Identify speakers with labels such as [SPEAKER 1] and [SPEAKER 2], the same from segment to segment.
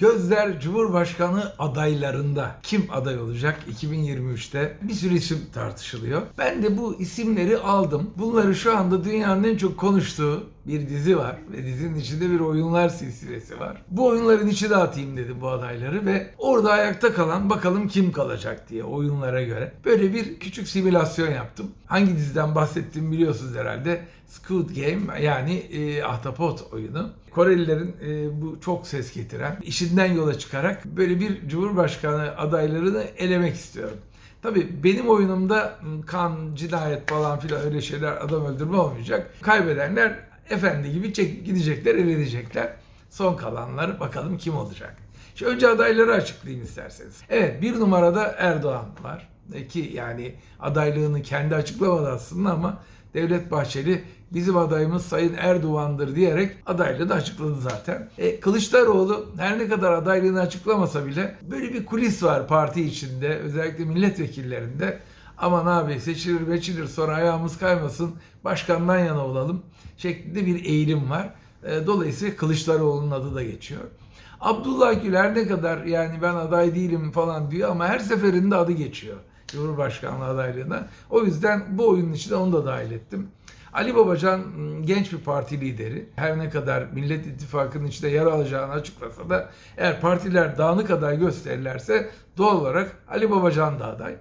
[SPEAKER 1] Gözler Cumhurbaşkanı adaylarında. Kim aday olacak 2023'te? Bir sürü isim tartışılıyor. Ben de bu isimleri aldım. Bunları şu anda dünyanın en çok konuştuğu bir dizi var ve dizinin içinde bir oyunlar silsilesi var. Bu oyunların içine atayım dedim bu adayları ve orada ayakta kalan bakalım kim kalacak diye oyunlara göre. Böyle bir küçük simülasyon yaptım. Hangi diziden bahsettiğimi biliyorsunuz herhalde. Squid Game yani e, ahtapot oyunu. Korelilerin e, bu çok ses getiren işinden yola çıkarak böyle bir cumhurbaşkanı adaylarını elemek istiyorum. Tabii benim oyunumda m, kan, cinayet falan filan öyle şeyler adam öldürme olmayacak. Kaybedenler efendi gibi çekip gidecekler, elenecekler. Son kalanlar bakalım kim olacak. Şimdi önce adayları açıklayayım isterseniz. Evet bir numarada Erdoğan var. Ki yani adaylığını kendi açıklamadı aslında ama Devlet Bahçeli bizim adayımız Sayın Erdoğan'dır diyerek adaylığını açıkladı zaten. E, Kılıçdaroğlu her ne kadar adaylığını açıklamasa bile böyle bir kulis var parti içinde özellikle milletvekillerinde. Aman abi seçilir meçilir sonra ayağımız kaymasın başkandan yana olalım şeklinde bir eğilim var. E, dolayısıyla Kılıçdaroğlu'nun adı da geçiyor. Abdullah Gül her ne kadar yani ben aday değilim falan diyor ama her seferinde adı geçiyor. Cumhurbaşkanlığı adaylığına. O yüzden bu oyunun içine onu da dahil ettim. Ali Babacan genç bir parti lideri. Her ne kadar Millet İttifakı'nın içinde yer alacağını açıklasa da eğer partiler dağınık aday gösterirlerse doğal olarak Ali Babacan da aday.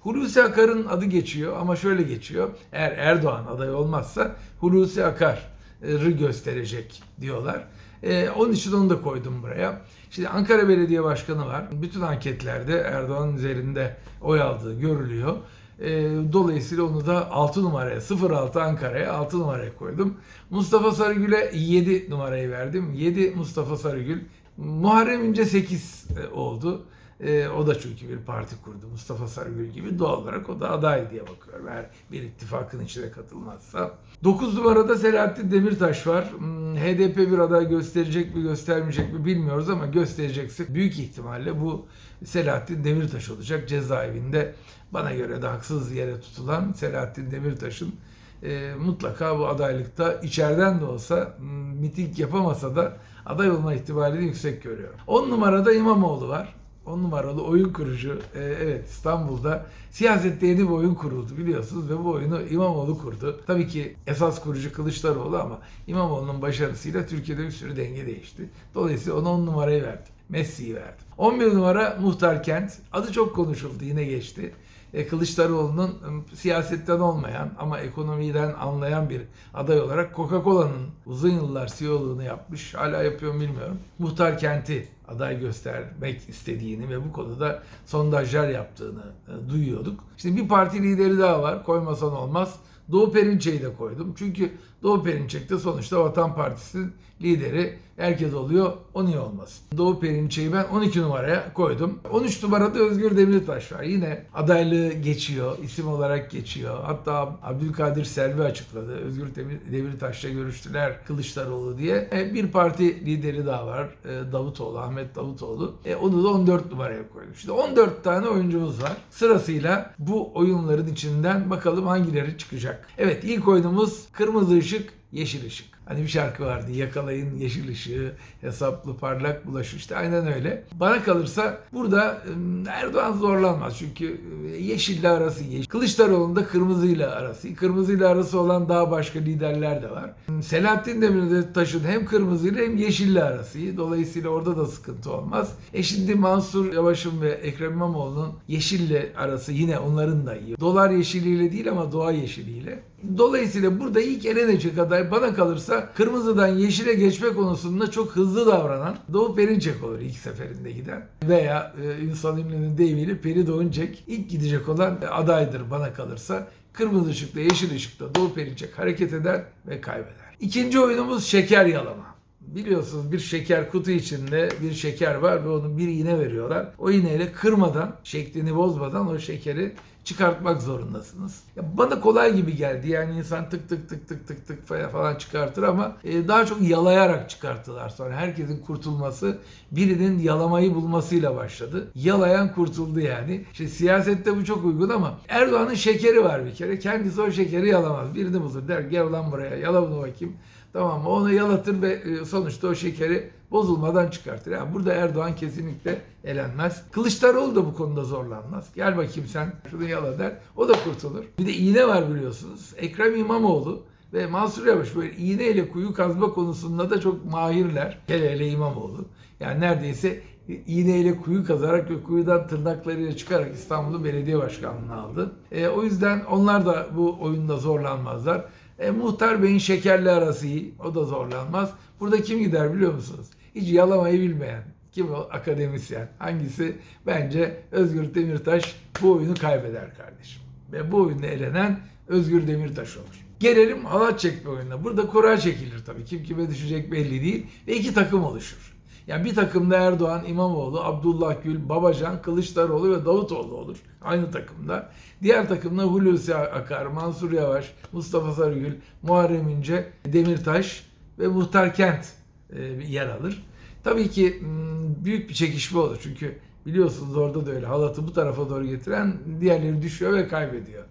[SPEAKER 1] Hulusi Akar'ın adı geçiyor ama şöyle geçiyor. Eğer Erdoğan aday olmazsa Hulusi Akar'ı gösterecek diyorlar. Ee, onun için onu da koydum buraya. Şimdi Ankara Belediye Başkanı var. Bütün anketlerde Erdoğan'ın üzerinde oy aldığı görülüyor. Ee, dolayısıyla onu da 6 numaraya, 06 Ankara'ya 6 numaraya koydum. Mustafa Sarıgül'e 7 numarayı verdim. 7 Mustafa Sarıgül. Muharrem İnce 8 oldu. Ee, o da çünkü bir parti kurdu. Mustafa Sarıgül gibi doğal olarak o da aday diye bakıyorum. Eğer bir ittifakın içine katılmazsa. 9 numarada Selahattin Demirtaş var. Hmm, HDP bir aday gösterecek mi göstermeyecek mi bilmiyoruz ama gösterecekse büyük ihtimalle bu Selahattin Demirtaş olacak. Cezaevinde bana göre de haksız yere tutulan Selahattin Demirtaş'ın e, mutlaka bu adaylıkta içeriden de olsa m, miting yapamasa da aday olma ihtimalini yüksek görüyorum. 10 numarada İmamoğlu var. 10 numaralı oyun kurucu. e, evet İstanbul'da siyasette yeni bir oyun kuruldu biliyorsunuz ve bu oyunu İmamoğlu kurdu. Tabii ki esas kurucu Kılıçdaroğlu ama İmamoğlu'nun başarısıyla Türkiye'de bir sürü denge değişti. Dolayısıyla ona 10 numarayı verdim. Messi'yi verdim. 11 numara Muhtar Kent. Adı çok konuşuldu yine geçti. E, Kılıçdaroğlu'nun siyasetten olmayan ama ekonomiden anlayan bir aday olarak Coca-Cola'nın uzun yıllar CEO'luğunu yapmış. Hala yapıyor bilmiyorum. Muhtar Kent'i aday göstermek istediğini ve bu konuda sondajlar yaptığını e, duyuyorduk. Şimdi bir parti lideri daha var. Koymasan olmaz. Doğu Perinçek'i de koydum. Çünkü Doğu Perinçek de sonuçta Vatan Partisi'nin lideri. Herkes oluyor, o niye olmasın? Doğu Perinçek'i ben 12 numaraya koydum. 13 numarada Özgür Demirtaş var. Yine adaylığı geçiyor, isim olarak geçiyor. Hatta Abdülkadir Selvi açıkladı. Özgür Demir- Demirtaş'la görüştüler Kılıçdaroğlu diye. E, bir parti lideri daha var. E, Davutoğlu, Ahmet Davutoğlu. E, onu da 14 numaraya koydum. Şimdi 14 tane oyuncumuz var. Sırasıyla bu oyunların içinden bakalım hangileri çıkacak. Evet ilk oyunumuz kırmızı ışık, yeşil ışık. Hani bir şarkı vardı. Yakalayın yeşil ışığı, hesaplı parlak bulaş. İşte aynen öyle. Bana kalırsa burada Erdoğan zorlanmaz. Çünkü yeşille arası yeşil. Kılıçdaroğlu'nun da kırmızıyla arası. Kırmızıyla arası olan daha başka liderler de var. Selahattin Demirtaş'ın hem kırmızıyla hem yeşille arası. Dolayısıyla orada da sıkıntı olmaz. E şimdi Mansur Yavaş'ın ve Ekrem İmamoğlu'nun yeşille arası yine onların da iyi. Dolar yeşiliyle değil ama doğa yeşiliyle. Dolayısıyla burada ilk elenecek aday bana kalırsa kırmızıdan yeşile geçme konusunda çok hızlı davranan Doğu Perinçek olur ilk seferinde giden. Veya e, Ünsal İmli'nin deyimiyle Peri Doğuncek ilk gidecek olan adaydır bana kalırsa. Kırmızı ışıkta, yeşil ışıkta Doğu Perinçek hareket eder ve kaybeder. İkinci oyunumuz şeker yalama. Biliyorsunuz bir şeker kutu içinde bir şeker var ve onun bir iğne veriyorlar. O iğneyle kırmadan, şeklini bozmadan o şekeri çıkartmak zorundasınız. Ya bana kolay gibi geldi. Yani insan tık tık tık tık tık tık falan- çıkartır ama e, daha çok yalayarak çıkarttılar sonra. Herkesin kurtulması birinin yalamayı bulmasıyla başladı. Yalayan kurtuldu yani. İşte siyasette bu çok uygun ama Erdoğan'ın şekeri var bir kere. Kendisi o şekeri yalamaz. Birini bulur der gel lan buraya yala bunu bakayım. Tamam mı? Onu yalatır ve e, sonuçta o şekeri bozulmadan çıkartır. Yani burada Erdoğan kesinlikle elenmez. Kılıçdaroğlu da bu konuda zorlanmaz. Gel bakayım sen şunu yala der. O da kurtulur. Bir de iğne var biliyorsunuz. Ekrem İmamoğlu ve Mansur Yavaş böyle iğneyle kuyu kazma konusunda da çok mahirler. Hele hele İmamoğlu. Yani neredeyse iğneyle kuyu kazarak ve kuyudan tırnaklarıyla çıkarak İstanbul'un belediye başkanlığını aldı. E, o yüzden onlar da bu oyunda zorlanmazlar. E, Muhtar Bey'in şekerli arası iyi. O da zorlanmaz. Burada kim gider biliyor musunuz? Hiç yalamayı bilmeyen. Kim o? Akademisyen. Hangisi? Bence Özgür Demirtaş bu oyunu kaybeder kardeşim. Ve bu oyunda elenen Özgür Demirtaş olur. Gelelim halat çekme oyununa. Burada kura çekilir tabii. Kim kime düşecek belli değil. Ve iki takım oluşur. Yani bir takımda Erdoğan, İmamoğlu, Abdullah Gül, Babacan, Kılıçdaroğlu ve Davutoğlu olur. Aynı takımda. Diğer takımda Hulusi Akar, Mansur Yavaş, Mustafa Sarıgül, Muharrem İnce, Demirtaş ve Muhtar Kent e, yer alır. Tabii ki m, büyük bir çekişme olur. Çünkü biliyorsunuz orada da öyle. Halatı bu tarafa doğru getiren diğerleri düşüyor ve kaybediyor.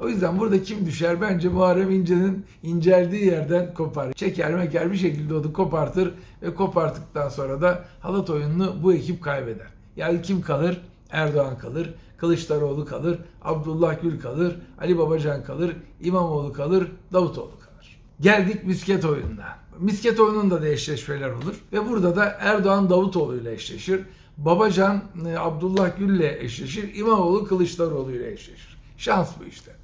[SPEAKER 1] O yüzden burada kim düşer? Bence Muharrem İnce'nin inceldiği yerden kopar. Çeker meker bir şekilde onu kopartır ve koparttıktan sonra da halat oyununu bu ekip kaybeder. Yani kim kalır? Erdoğan kalır, Kılıçdaroğlu kalır, Abdullah Gül kalır, Ali Babacan kalır, İmamoğlu kalır, Davutoğlu kalır. Geldik misket oyununa. Misket oyununda da eşleşmeler olur ve burada da Erdoğan Davutoğlu ile eşleşir. Babacan e, Abdullah Gül ile eşleşir, İmamoğlu Kılıçdaroğlu ile eşleşir. Şans bu işte.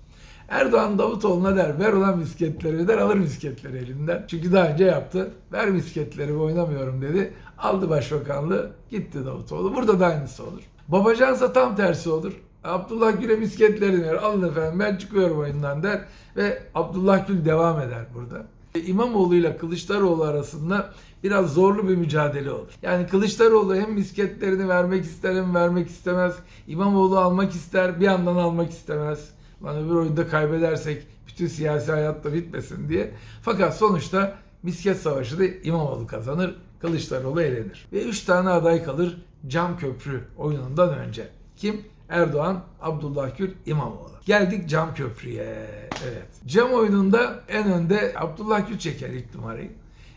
[SPEAKER 1] Erdoğan Davutoğlu'na der ver ulan misketleri der alır misketleri elinden. Çünkü daha önce yaptı. Ver misketleri oynamıyorum dedi. Aldı başbakanlığı gitti Davutoğlu. Burada da aynısı olur. Babacansa tam tersi olur. Abdullah Gül'e misketlerini ver. Alın efendim ben çıkıyorum oyundan der. Ve Abdullah Gül devam eder burada. İmamoğlu ile Kılıçdaroğlu arasında biraz zorlu bir mücadele olur. Yani Kılıçdaroğlu hem misketlerini vermek ister hem vermek istemez. İmamoğlu almak ister bir yandan almak istemez. Lan öbür oyunda kaybedersek bütün siyasi hayat da bitmesin diye. Fakat sonuçta misket savaşı da İmamoğlu kazanır. Kılıçdaroğlu elenir. Ve 3 tane aday kalır cam köprü oyunundan önce. Kim? Erdoğan, Abdullah Gül, İmamoğlu. Geldik cam köprüye. Evet. Cam oyununda en önde Abdullah Gül çeker ilk numarayı.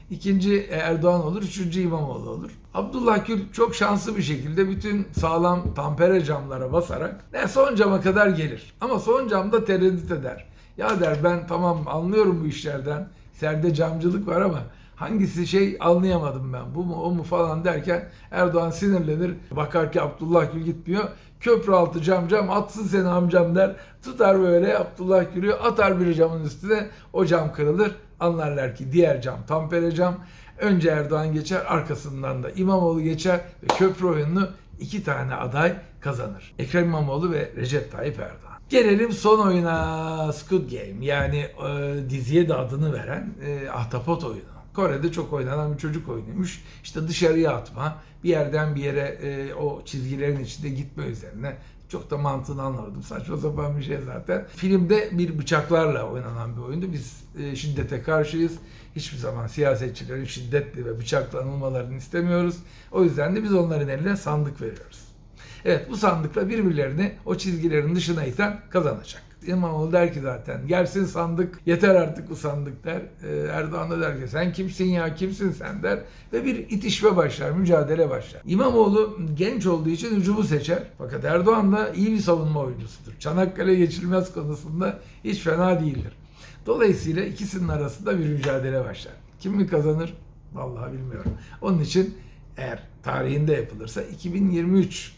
[SPEAKER 1] İkinci Erdoğan olur, üçüncü İmamoğlu olur. Abdullah Gül çok şanslı bir şekilde bütün sağlam tampere camlara basarak ne son cama kadar gelir. Ama son camda tereddüt eder. Ya der ben tamam anlıyorum bu işlerden. Serde camcılık var ama hangisi şey anlayamadım ben. Bu mu o mu falan derken Erdoğan sinirlenir. Bakar ki Abdullah Gül gitmiyor. Köprü altı cam cam atsın seni amcam der. Tutar böyle Abdullah Gül'ü atar bir camın üstüne. O cam kırılır. Anlarlar ki diğer cam tampere cam. Önce Erdoğan geçer arkasından da İmamoğlu geçer ve köprü oyununu iki tane aday kazanır. Ekrem İmamoğlu ve Recep Tayyip Erdoğan. Gelelim son oyuna Squid Game yani e, diziye de adını veren e, Ahtapot oyunu. Kore'de çok oynanan bir çocuk oyunuymuş. İşte dışarıya atma, bir yerden bir yere e, o çizgilerin içinde gitme üzerine. Çok da mantığını anlamadım. Saçma sapan bir şey zaten. Filmde bir bıçaklarla oynanan bir oyundu. Biz e, şiddete karşıyız. Hiçbir zaman siyasetçilerin şiddetli ve bıçaklanılmalarını istemiyoruz. O yüzden de biz onların eline sandık veriyoruz. Evet bu sandıkla birbirlerini o çizgilerin dışına iten kazanacak. İmamoğlu der ki zaten gelsin sandık yeter artık bu sandık der. Ee, Erdoğan da der ki sen kimsin ya kimsin sen der. Ve bir itişme başlar mücadele başlar. İmamoğlu genç olduğu için hücumu seçer. Fakat Erdoğan da iyi bir savunma oyuncusudur. Çanakkale geçilmez konusunda hiç fena değildir. Dolayısıyla ikisinin arasında bir mücadele başlar. Kim mi kazanır? Vallahi bilmiyorum. Onun için eğer tarihinde yapılırsa 2023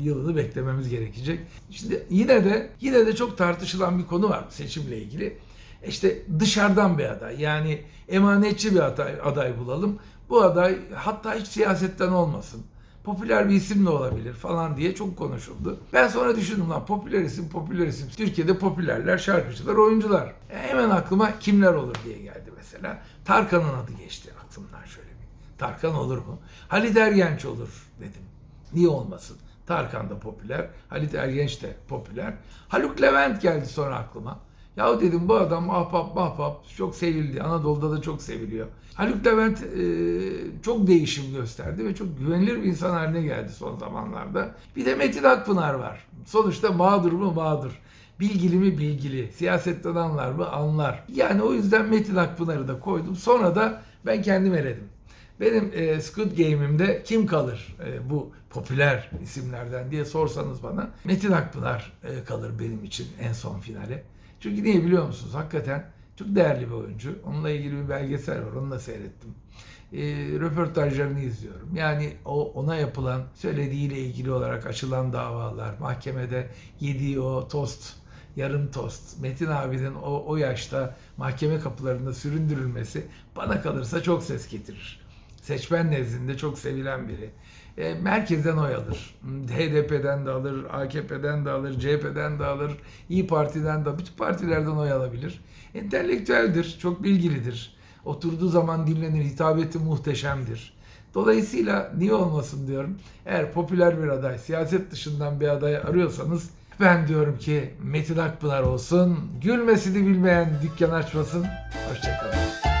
[SPEAKER 1] yılını beklememiz gerekecek. Şimdi yine de yine de çok tartışılan bir konu var seçimle ilgili. İşte dışarıdan bir aday yani emanetçi bir aday, aday bulalım. Bu aday hatta hiç siyasetten olmasın. Popüler bir isim de olabilir falan diye çok konuşuldu. Ben sonra düşündüm lan popüler isim popüler isim. Türkiye'de popülerler, şarkıcılar, oyuncular. E hemen aklıma kimler olur diye geldi mesela. Tarkan'ın adı geçti aklımdan şöyle bir. Tarkan olur mu? Halit Ergenç olur dedim. Niye olmasın? Tarkan da popüler, Halit Ergenç de popüler. Haluk Levent geldi sonra aklıma. Ya dedim bu adam ahbap mahbap çok sevildi. Anadolu'da da çok seviliyor. Haluk Levent e, çok değişim gösterdi ve çok güvenilir bir insan haline geldi son zamanlarda. Bir de Metin Akpınar var. Sonuçta mağdur mu mağdur. Bilgili mi bilgili, siyasetten anlar mı anlar. Yani o yüzden Metin Akpınar'ı da koydum. Sonra da ben kendim eledim. Benim e, Squid Game'imde kim kalır e, bu popüler isimlerden diye sorsanız bana Metin Akpınar e, kalır benim için en son finale. Çünkü niye biliyor musunuz? Hakikaten çok değerli bir oyuncu. Onunla ilgili bir belgesel var. Onu da seyrettim. E, röportajlarını izliyorum. Yani o ona yapılan söylediğiyle ilgili olarak açılan davalar, mahkemede yediği o tost, yarım tost, Metin abinin o, o yaşta mahkeme kapılarında süründürülmesi bana kalırsa çok ses getirir. Seçmen nezdinde çok sevilen biri. E, merkezden oy alır. HDP'den de alır, AKP'den de alır, CHP'den de alır, İyi Parti'den de bütün partilerden oy alabilir. Entelektüeldir, çok bilgilidir. Oturduğu zaman dinlenir, hitabeti muhteşemdir. Dolayısıyla niye olmasın diyorum. Eğer popüler bir aday, siyaset dışından bir aday arıyorsanız ben diyorum ki Metin Akpınar olsun. Gülmesini bilmeyen dükkan açmasın. Hoşçakalın.